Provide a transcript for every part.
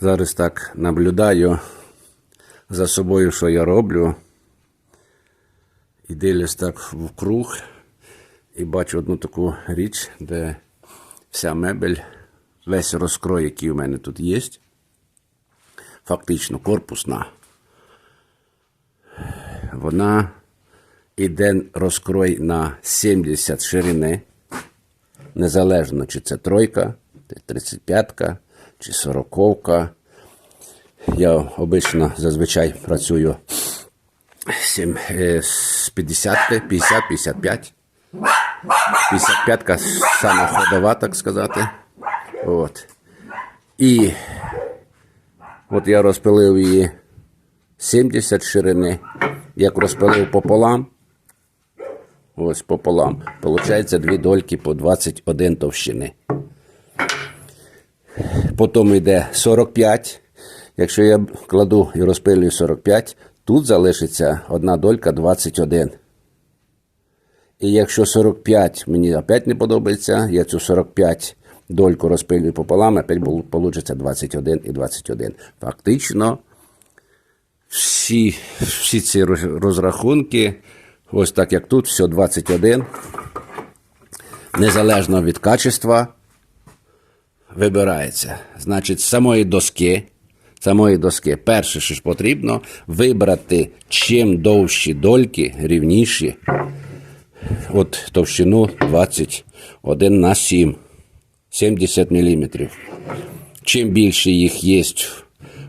Зараз так наблюдаю за собою, що я роблю. І дивлюсь так в круг і бачу одну таку річ, де вся мебель, весь розкрой, який у мене тут є, фактично корпусна. Вона іде розкрой на 70 ширини, незалежно чи це тройка, 35-ка, чи 40-ка. Я обично зазвичай працюю е, з 50, 50, 55. 55-ка сама ходова, так сказати. От. І от я розпилив її 70 ширини. Як розпилив пополам, ось пополам, получається дві дольки по 21 товщини. Потім йде 45. Якщо я кладу і розпилюю 45, тут залишиться одна долька 21. І якщо 45 мені опять не подобається, я цю 45 дольку розпилюю пополам, опять вийде 21 і 21. Фактично, всі, всі ці розрахунки, ось так як тут, все 21, незалежно від качества, вибирається. Значить, з самої доски, самої доски, перше, що ж потрібно, вибрати чим довші дольки, рівніші, от товщину 21 на 7, 70 мм. Чим більше їх є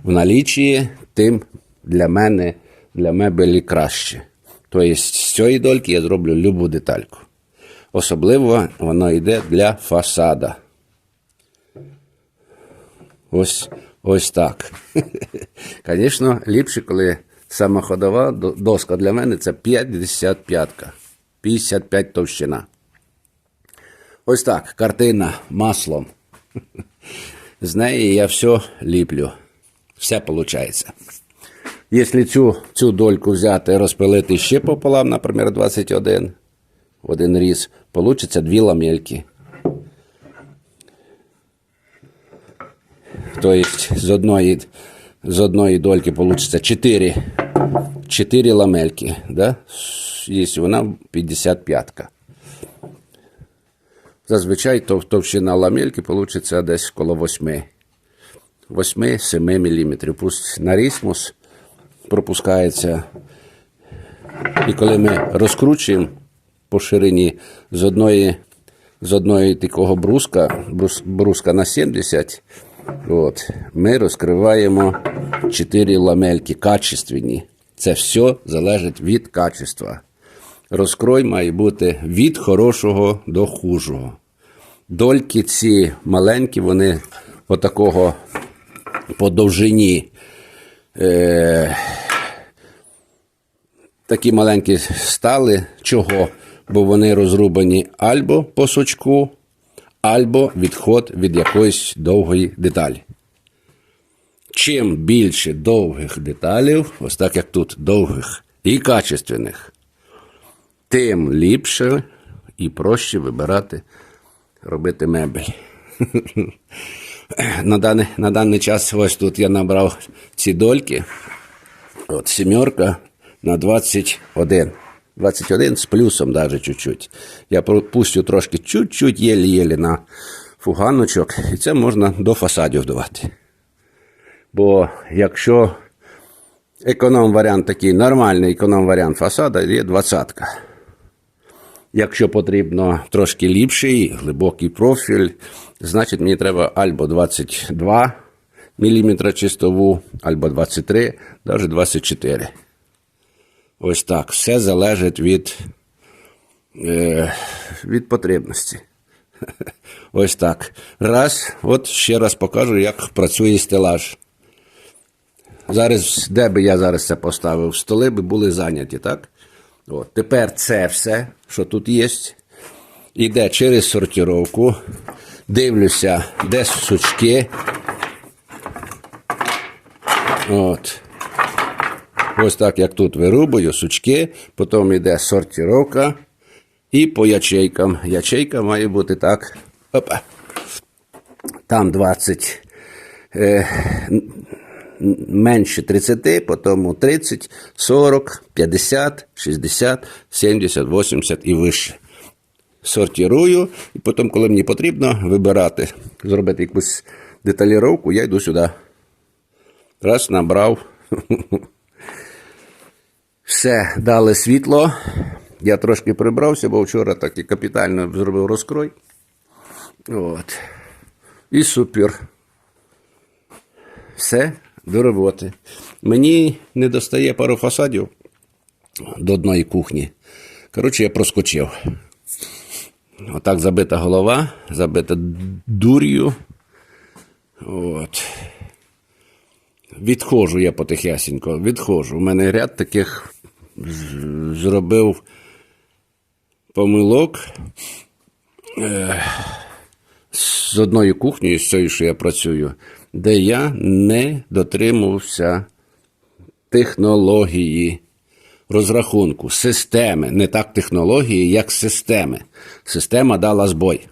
в налічі, тим для мене, для мебелі краще. Тобто з цієї дольки я зроблю любу детальку. Особливо воно йде для фасада. Ось, ось так. Звісно, ліпше, коли сама ходова доска для мене це 55. 55 товщина. Ось так, картина маслом. З неї я все ліплю. Все виходить. Якщо цю, цю дольку взяти і розпилити ще пополам, наприклад, 21, в один різ, вийде дві ламельки. Тобто з одної, з одної дольки вийде 4, 4 ламельки. Да? Якщо вона 55-ка. Зазвичай тов- товщина ламельки вийде десь коло 8. 8-7 мм. Пусть на рісмус пропускається. І коли ми розкручуємо по ширині з одної, з одної такого бруска, брус, бруска на 70, от, ми розкриваємо 4 ламельки качественні. Це все залежить від качества. Розкрой має бути від хорошого до хужого. Дольки ці маленькі, вони отакого по довжині е, такі маленькі стали. Чого? Бо вони розрубані або по сучку, або відход від якоїсь довгої деталі. Чим більше довгих деталів, ось так як тут, довгих і качественних, тим ліпше і проще вибирати, робити мебель. На даний, на даний час ось тут я набрав ці дольки. От сімерка на 21. 21 з плюсом навіть чуть-чуть. Я пропустю трошки чуть-чуть єлі-єлі на фуганочок, і це можна до фасадів давати. Бо якщо економ-варіант такий нормальний економ-варіант фасада, є 20. Якщо потрібно трошки ліпший, глибокий профіль, значить мені треба або 22 мм чистову, або 23, навіть 24. Ось так. Все залежить від, е, від потребності. Ось так. Раз. От ще раз покажу, як працює стелаж. Зараз, де би я зараз це поставив, столи би були зайняті, так? От. Тепер це все, що тут є, йде через сортировку. Дивлюся, де сучки. От. Ось так, як тут вирубую, сучки, потім йде сортировка і по ячейкам. Ячейка має бути так. Опа. Там 20 е, менше 30, потім 30, 40, 50, 60, 70, 80 і вище. Сортирую, і потім, коли мені потрібно вибирати, зробити якусь деталіровку, я йду сюди. Раз, набрав. Все, дали світло. Я трошки прибрався, бо вчора так і капітально зробив розкрой. От. І супер. Все, до роботи. Мені не достає пару фасадів до одної кухні. Коротше, я проскочив. Отак забита голова, забита дур'ю. От. Відходжу я потихесенько, відходжу. У мене ряд таких зробив помилок е, з одною кухнею, з цією, що я працюю, де я не дотримувався технології розрахунку, системи, не так технології, як системи. Система дала збой.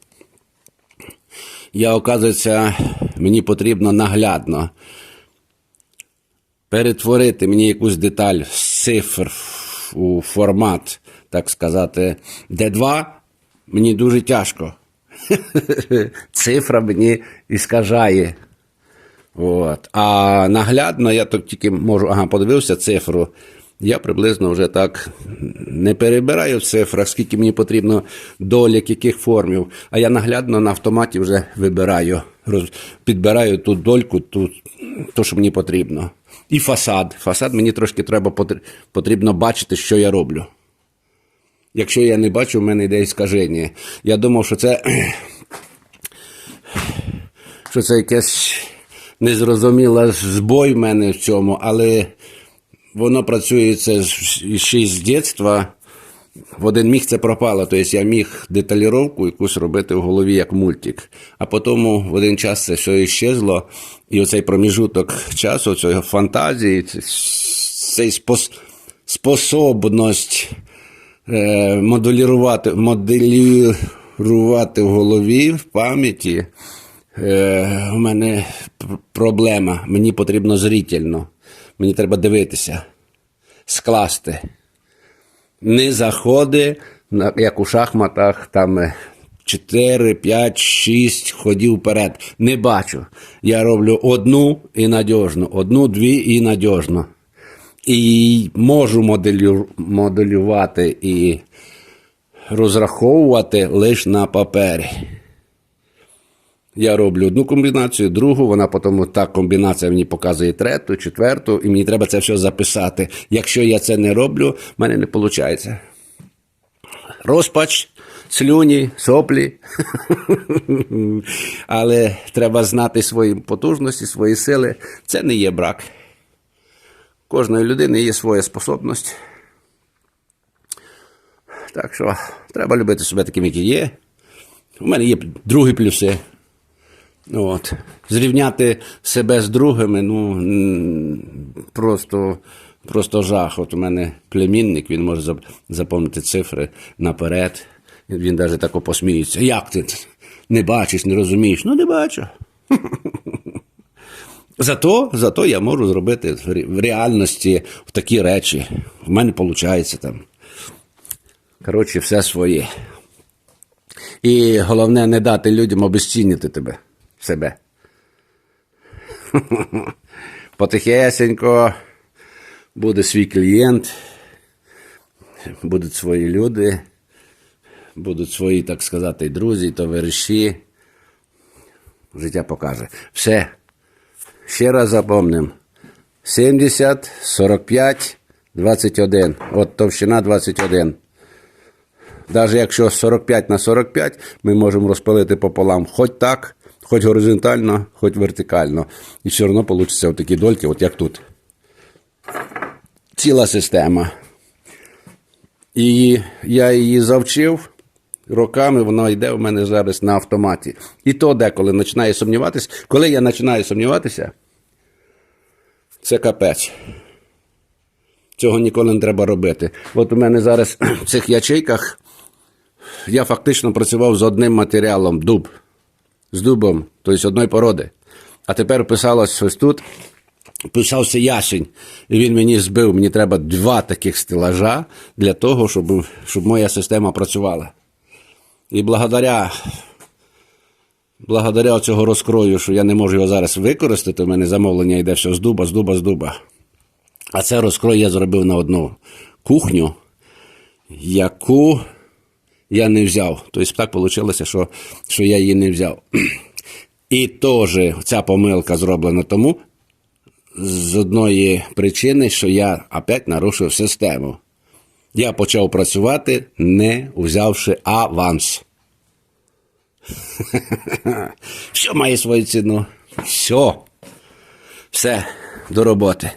Я, оказується, мені потрібно наглядно перетворити мені якусь деталь з цифр у формат, так сказати, D2, мені дуже тяжко. Цифра мені іскажає. От. А наглядно я так тільки можу, ага, подивився цифру. Я приблизно вже так не перебираю в цифрах, скільки мені потрібно долік, яких формів. А я наглядно на автоматі вже вибираю, підбираю ту дольку, ту, то, що мені потрібно. І фасад. Фасад мені трошки треба потрібно бачити, що я роблю. Якщо я не бачу, в мене йде іскаження. Я думав, що це що це якесь незрозуміле збой в мене в цьому, але воно працює це ще з дитинства. В один міг це пропало, тобто я міг деталіровку якусь робити в голові як мультик. А потім в один час це все іщезло, і оцей проміжуток часу, цієї фантазії, цей спос, способність е, моделірувати, моделірувати в голові, в пам'яті. Е, у мене проблема. Мені потрібно зрительно. Мені треба дивитися, скласти. Не заходи, як у шахматах, там 4, 5, 6 ходів вперед. Не бачу. Я роблю одну і надіжно, одну, дві і надіжно. І можу моделю, моделювати і розраховувати лише на папері. Я роблю одну комбінацію, другу, вона потім та комбінація мені показує третю, четверту, і мені треба це все записати. Якщо я це не роблю, в мене не виходить. Розпач, слюні, соплі. Але треба знати свої потужності, свої сили. Це не є брак. Кожної людини є своя способність. Так що треба любити себе таким, які є. У мене є другі плюси. От. Зрівняти себе з другими, ну просто, просто жах. От у мене племінник, він може зап- запам'ятати цифри наперед. Він навіть тако посміється. Як ти не бачиш, не розумієш? Ну, не бачу. Зато, зато я можу зробити в ре- в такі речі. В мене виходить там. Коротше, все своє. І головне не дати людям обезцінити тебе, себе. Потихесенько буде свій клієнт, будуть свої люди, будуть свої, так сказати, друзі, товариші. Життя покаже. Все. Ще раз запомним. 70, 45, 21. От товщина 21. Навіть якщо 45 на 45, ми можемо розпилити пополам хоч так, хоч горизонтально, хоч вертикально. І все одно вийде такі дольки, от як тут. Ціла система. І я її завчив. Роками вона йде у мене зараз на автоматі. І то деколи починає сумніватися. Коли я починаю сумніватися, це капець. Цього ніколи не треба робити. От у мене зараз в цих ячейках я фактично працював з одним матеріалом дуб. З дубом, тобто одної породи. А тепер писалось ось тут. Писався ясень, і він мені збив. Мені треба два таких стелажа для того, щоб, щоб моя система працювала. І благодаря, благодаря цього розкрою, що я не можу його зараз використати, у мене замовлення йде все з дуба, з дуба, з дуба. А це розкрой я зробив на одну кухню, яку я не взяв. Тобто так вийшло, що, що я її не взяв. І теж ця помилка зроблена тому, з одної причини, що я опять нарушив систему. Я почав працювати, не взявши аванс. Все має свою ціну. Все. Все, до роботи.